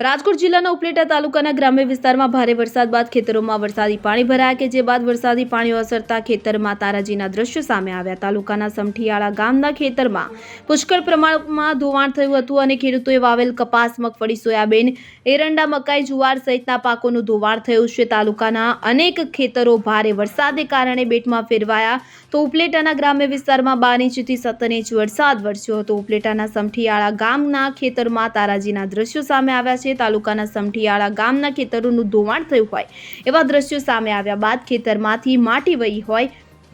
રાજકોટ જિલ્લાના ઉપલેટા તાલુકાના ગ્રામ્ય વિસ્તારમાં ભારે વરસાદ બાદ ખેતરોમાં વરસાદી પાણી ભરાયા કે જે બાદ વરસાદી પાણી ઓસરતા ખેતરમાં તારાજીના દ્રશ્યો સામે આવ્યા. તાલુકાના સમઠિયાળા ગામના ખેતરમાં પુષ્કળ પ્રમાણમાં ધોવાણ થયું હતું અને ખેડૂતોએ વાવેલ કપાસ, મગફળી, સોયાબીન, એરંડા, મકાઈ, જુવાર સહિતના પાકોનું ધોવાણ થયું છે. તાલુકાના અનેક ખેતરો ભારે વરસાદને કારણે બેટમાં ફેરવાયા. તો ઉપલેટાના ગ્રામ્ય વિસ્તારમાં બાર ઇંચથી સત્તર ઇંચ વરસાદ વરસ્યો હતો. ઉપલેટાના સમઠિયાળા ગામના ખેતરમાં તારાજીના દ્રશ્યો સામે આવ્યા છે. તાલુકાના સમઠિયાળા ગામના ખેતરોનું ધોવાણ થયું હોય એવા દ્રશ્યો સામે આવ્યા બાદ ખેતરમાંથી માટી વહી હોય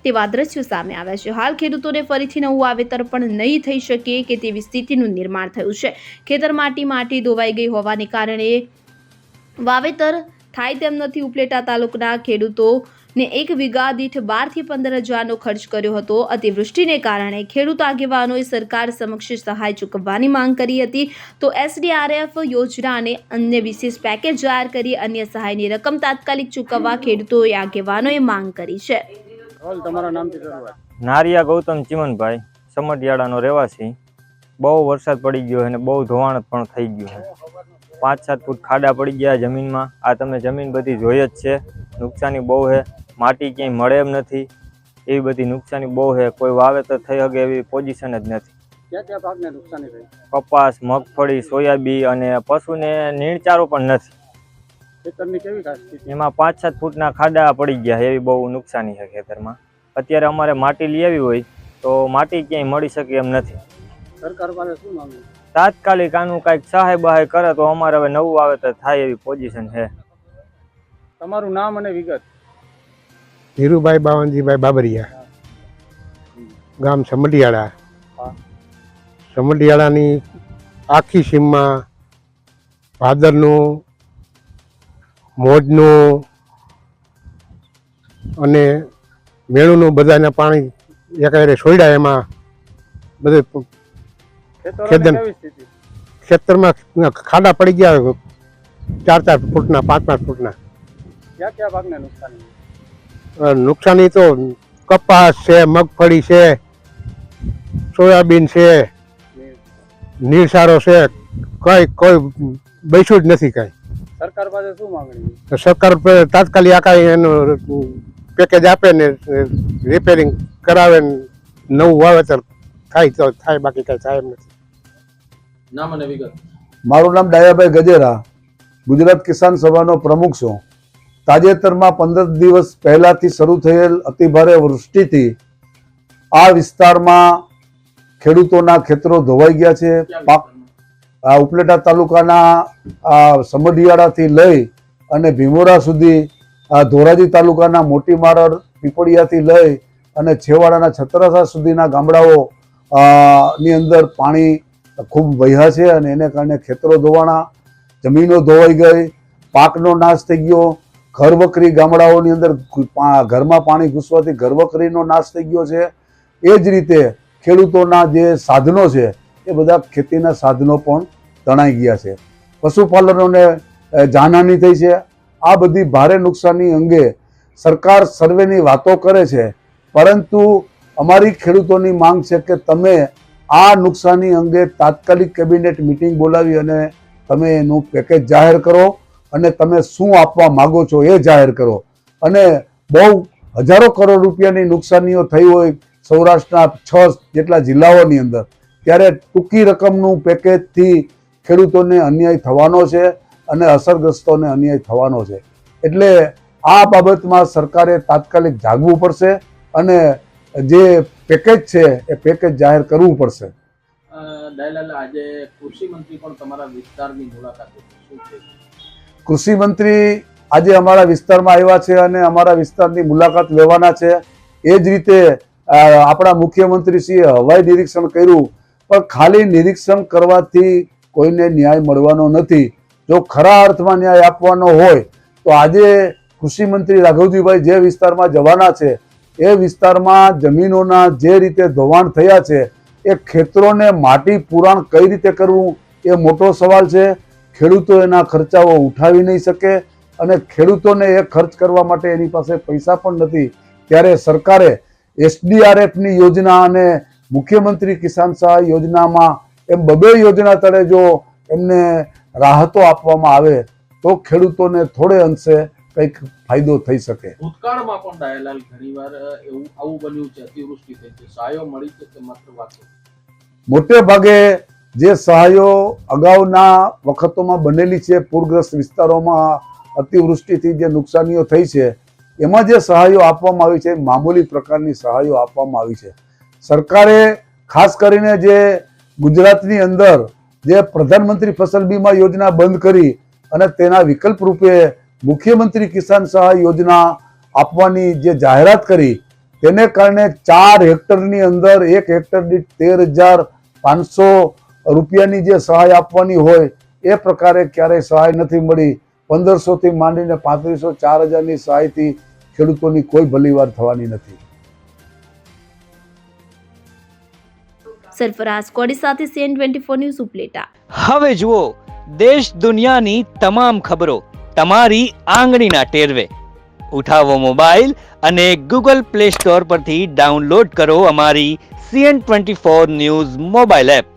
તેવા દ્રશ્યો સામે આવ્યા છે. હાલ ખેડૂતોને ફરીથી નવું વાવેતર પણ નહીં થઈ શકે કે તેવી સ્થિતિનું નિર્માણ થયું છે. ખેતર માટી માટી ધોવાઈ ગઈ હોવાને કારણે વાવેતર થાય તેમ નથી ઉપલેટા તાલુકાના ખેડૂતોને એક વીઘા દીઠ બારથી પંદર હજારનો ખર્ચ કર્યો હતો. અતિવૃષ્ટિને કારણે ખેડૂત આગેવાનોએ સરકાર સમક્ષ સહાય ચૂકવવાની માંગ કરી હતી. તો એસડીઆરએફ યોજના અને અન્ય વિશેષ પેકેજ જાહેર કરી અન્ય સહાયની રકમ તાત્કાલિક ચૂકવવા ખેડૂતોએ આગેવાનોએ માંગ કરી છે. નારિયા ગૌતમ ચિમનભાઈ સમઢિયાળાનો રહેવાસી. બહુ વરસાદ પડી ગયો અને બહુ ધોવાણ પણ થઈ ગયું છે. પાંચ સાત ફૂટ ખાડા પડી ગયા જમીનમાં. આ તમે જમીન બધી જોઈ જ છે. નુકસાની બહુ છે. માટી ક્યાંય મળે એમ નથી. એવી બધી નુકસાની બહુ છે. કોઈ વાવેતર થઈ શકે એવી પોઝિશન જ નથી. કપાસ મગફળી સોયાબી અને પશુને નીણચારો પણ નથી. એમાં પાંચ સાત ફૂટના ખાડા પડી ગયા છે એવી બહુ નુકસાની છે ખેતરમાં. અત્યારે અમારે માટી લઈ આવી હોય તો માટી ક્યાંય મળી શકે એમ નથી. સરકાર પાસે શું માંગવું તાત્કાલિક આનું કાંઈક સહાય બહાય કરે તો અમારે હવે નવું વાવેતર થાય એવી પોઝિશન છે. તમારું નામ અને વિગત. ધીરુભાઈ બાવનજીભાઈ બાબરિયા. ગામ સમઢિયાળા. સમઢિયાળાની આખી સીમમાં ભાદરનું મોજનું અને મેળુનું બધાના પાણી એકાયરે છોડ્યા એમાં બધું ખેતર- ખેતરમાં ખાડા પડી ગયા ચાર ચાર ફૂટના પાંચ પાંચ ફૂટના. ક્યાં ક્યાં ભાગને નુકસાની? નુકસાની તો કપાસ છે મગફળી છે સોયાબીન છે નીરસારો છે કઈ કોઈ બેસ્યું જ નથી કઈ. સરકાર પાસે શું માંગણી તો સરકાર તાત્કાલિક આ કાંઈ એનું પેકેજ આપે ને રિપેરિંગ કરાવે ને નવું વાવેતર થાય તો થાય બાકી કઈ થાય એમ નથી. નામ અને વિગત. મારું નામ ડાયાભાઈ ગજેરા ગુજરાત કિસાન સભાનો પ્રમુખ છું. તાજેતરમાં પંદર દિવસ પહેલાથી શરૂ થયેલ અતિભારે વૃષ્ટિથી આ વિસ્તારમાં ખેડૂતોના ખેતરો ધોવાઈ ગયા છે. પાક ઉપલેટા તાલુકાના સમઢિયાળાથી લઈ અને ભીમોરા સુધી ધોરાજી તાલુકાના મોટી મારર પીપળિયાથી લઈ અને છેવાડાના છત્રસા સુધીના ગામડાઓ ની અંદર પાણી ખૂબ વહ્યા છે અને એને કારણે ખેતરો ધોવાણા, જમીનો ધોવાઈ ગઈ, પાકનો નાશ થઈ ગયો ઘરવકરી ગામડાઓની અંદર ઘરમાં પાણી ઘૂસવાથી ઘરવકરીનો નાશ થઈ ગયો છે. એ જ રીતે ખેડૂતોના જે સાધનો છે, એ બધા ખેતીના સાધનો પણ તણાઈ ગયા છે. પશુપાલનોને જાનહાની થઈ છે. આ બધી ભારે નુકસાની અંગે સરકાર સર્વેની વાતો કરે છે. પરંતુ અમારી ખેડૂતોની માંગ છે કે તમે આ નુકસાની અંગે તાત્કાલિક કેબિનેટ મિટિંગ બોલાવી અને તમે એનું પેકેજ જાહેર કરો. અને તમે શું આપવા માગો છો એ જાહેર કરો. અને બહુ હજારો કરોડ રૂપિયાની નુકસાનીઓ થઈ હોય સૌરાષ્ટ્રના છ જેટલા જિલ્લાઓની અંદર, ત્યારે ટૂંકી રકમનું પેકેજથી ખેડૂતોને અન્યાય થવાનો છે અને અસરગ્રસ્તોને અન્યાય થવાનો છે. એટલે આ બાબતમાં સરકારે તાત્કાલિક જાગવું પડશે અને જે પેકેજ છે એ પેકેજ જાહેર કરવું પડશે. દયાલાલ, આજે કૃષિ મંત્રી પણ તમારા વિસ્તારની મુલાકાત શું છે? કૃષિ મંત્રી આજે અમારા વિસ્તારમાં આવ્યા છે અને અમારા વિસ્તારની મુલાકાત લેવાના છે. એ જ રીતે આપણા મુખ્યમંત્રીશ્રીએ હવાઈ નિરીક્ષણ કર્યું, પણ ખાલી નિરીક્ષણ કરવાથી કોઈને ન્યાય મળવાનો નથી. જો ખરા અર્થમાં ન્યાય આપવાનો હોય, તો આજે કૃષિ મંત્રી રાઘવજીભાઈ જે વિસ્તારમાં જવાના છે, એ વિસ્તારમાં જમીનોના જે રીતે ધોવાણ થયા છે, એ ખેતરોને માટી પુરાણ કઈ રીતે કરવું, એ મોટો સવાલ છે. ખેડૂતો એના ખર્ચાઓ ઉઠાવી નહીં શકે અને ખેડૂતોને એ ખર્ચ કરવા માટે એની પાસે પૈસા પણ નથી. ત્યારે સરકારે એસડીઆરએફની યોજના અને મુખ્યમંત્રી કિસાન સહાય યોજનામાં એમ બબે યોજના તળે જો એમને રાહતો આપવામાં આવે તો ખેડૂતોને થોડે અંશે કંઈક ફાયદો થઈ શકે. ભૂતકાળમાં પણ ડાયલાલ ઘણીવાર એવું આવું બન્યું છે અતિવૃષ્ટિ થઈ છે. સહાયો મળી છે કે માત્ર વાત મોટે ભાગે જે સહાયો અગાઉના વખતોમાં બનેલી છે, પૂરગ્રસ્ત વિસ્તારોમાં અતિવૃષ્ટિથી જે નુકસાનીઓ થઈ છે, એમાં જે સહાયો આપવામાં આવી છે, મામૂલી પ્રકારની સહાયો આપવામાં આવી છે. સરકારે ખાસ કરીને જે ગુજરાતની અંદર જે પ્રધાનમંત્રી ફસલ બીમા યોજના બંધ કરી અને તેના વિકલ્પ રૂપે મુખ્યમંત્રી કિસાન સહાય યોજના આપવાની જે જાહેરાત કરી, તેને કારણે ચાર હેક્ટરની અંદર એક હેક્ટર દીઠ તેર હજાર પાંચસો રૂપિયાની જે સહાય આપવાની હોય એ પ્રકારે ક્યારેય સહાય નથી મળી. પંદરસોથી માંડીને પાંત્રીસો ચાર હજારની સહાયથી ખેડૂતોની કોઈ ભલીવાર થવાની નથી. સરફરાઝ કોડી સાથે CN twenty four news Upleta. હવે જુઓ દેશ દુનિયાની તમામ ખબરો તમારી આંગળીના ટેરવે. ઉઠાવો મોબાઈલ અને ગૂગલ પ્લે સ્ટોર પરથી ડાઉનલોડ કરો અમારી CN twenty four news mobile app.